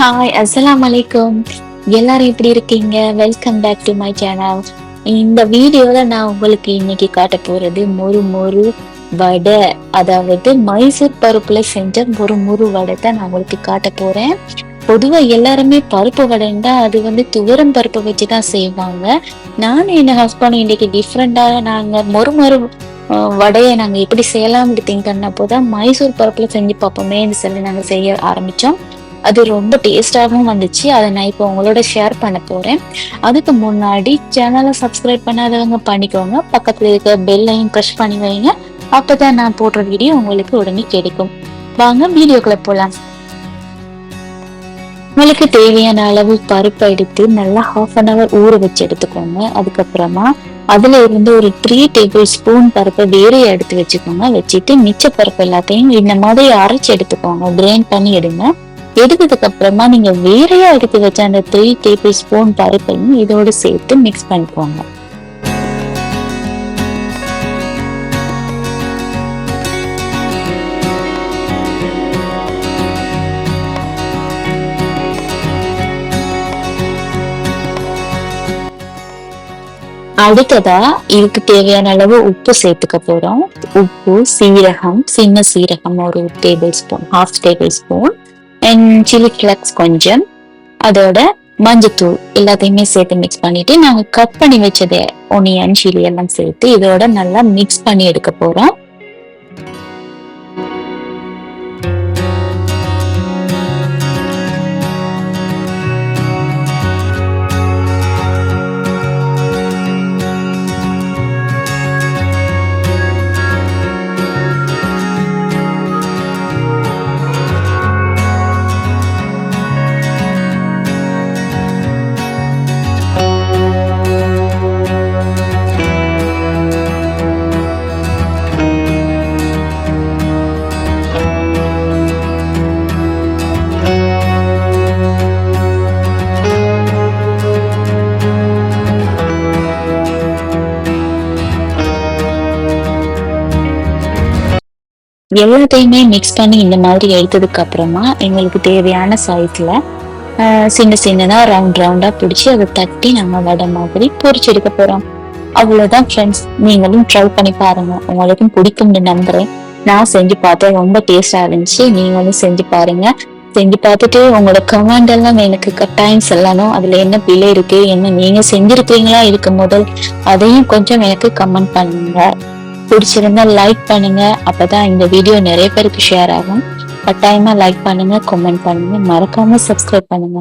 Hi அஸ்லாம் அலைக்கும் எல்லாரும் எப்படி இருக்கீங்க? Welcome back to my channel இந்த வீடியோல நான் உங்களுக்கு இன்னைக்கு காட்ட போறது மொறு மொறு வடை. அதாவது மைசூர் பருப்புல செஞ்ச மொறு மொறு வடை தான் நான் உங்களுக்கு காட்ட போறேன். பொதுவா எல்லாருமே பருப்பு வடைன்னா அது வந்து துவரம் பருப்பு வச்சு தான் செய்வாங்க. நானும் என் ஹஸ்பண்டும் இன்னைக்கு டிஃப்ரெண்டா நாங்க மொறு மொறு வடையை நாங்க எப்படி செய்யலாம் திங்க் பண்ணப்போ தான் மைசூர் பருப்புல செஞ்சு பார்ப்போமேன்னு சொல்லி நாங்க செய்ய ஆரம்பிச்சோம். அது ரொம்ப டேஸ்டாகவும் வந்துச்சு. அதை நான் இப்போ உங்களோட ஷேர் பண்ண போறேன். அதுக்கு முன்னாடி சேனலை சப்ஸ்கிரைப் பண்ணாதவங்க பண்ணிக்கோங்க. பக்கத்தில் இருக்க பெல்லையும் ப்ரெஸ் பண்ணி வைங்க. அப்பதான் நான் போடுற வீடியோ உங்களுக்கு உடனே கிடைக்கும். வாங்க வீடியோக்குள்ள போலாம். உங்களுக்கு தேவையான அளவு பருப்பை எடுத்து நல்லா ஹாஃப் அன் ஹவர் ஊற வச்சு எடுத்துக்கோங்க. அதுக்கப்புறமா அதுல இருந்து ஒரு த்ரீ டேபிள் ஸ்பூன் பருப்பை வேற எடுத்து வச்சுக்கோங்க. வச்சுட்டு மிச்ச பருப்பு எல்லாத்தையும் இந்த மாதிரி அரைச்சு எடுத்துக்கோங்க. கிரைண்ட் பண்ணி எடுங்க. எடுத்ததுக்கு அப்புறமா நீங்க வேறையா எடுத்து வச்ச அந்த த்ரீ டேபிள் ஸ்பூன் பருப்பையும் இதோட சேர்த்து மிக்ஸ் பண்ணிக்கோங்க. அடுத்ததா இதுக்கு தேவையான அளவு உப்பு சேர்த்துக்க போறோம். உப்பு சீரகம் சின்ன சீரகம் ஒரு table spoon half table spoon chilli flakes கொஞ்சம். அதோட மஞ்சத்தூள் எல்லாத்தையுமே சேர்த்து மிக்ஸ் பண்ணிட்டு நாங்கள் கட் பண்ணி வச்சது ஒனியன் சில்லி எல்லாம் சேர்த்து இதோட நல்லா மிக்ஸ் பண்ணி எடுக்க போகிறோம் எல்லாத்தையுமே மிக்ஸ் பண்ணி இந்த மாதிரி எடுத்ததுக்கு அப்புறமா எங்களுக்கு தேவையான சைஸ்ல சின்ன சின்னதா ரவுண்ட் ரவுண்டா பிடிச்சி அதை தட்டி நம்ம வடை மாதிரி பொரிச்சு எடுக்க போறோம். அவ்வளவுதான் ஃப்ரெண்ட்ஸ் நீங்களும் ட்ரை பண்ணி பாருங்க. உங்களுக்கும் பிடிக்கும்னு நம்புறேன். நான் செஞ்சு பார்த்தேன். ரொம்ப டேஸ்டா இருந்துச்சு. நீங்களும் செஞ்சு பாருங்க. செஞ்சு பார்த்துட்டு உங்களோட கமெண்ட் எல்லாம் எனக்கு கட்டாயம் சொல்லணும். அதுல என்ன பிழை இருக்கு? என்ன நீங்க செஞ்சிருக்கீங்களா இருக்கும் முதல். அதையும் கொஞ்சம் எனக்கு கமெண்ட் பண்ணுங்க. பிடிச்சிருந்தா லைக் பண்ணுங்க. அப்பதான் இந்த வீடியோ நிறைய பேருக்கு ஷேர் ஆகும். கட்டாயமா லைக் பண்ணுங்க கமெண்ட் பண்ணுங்க. மறக்காம சப்ஸ்கிரைப் பண்ணுங்க.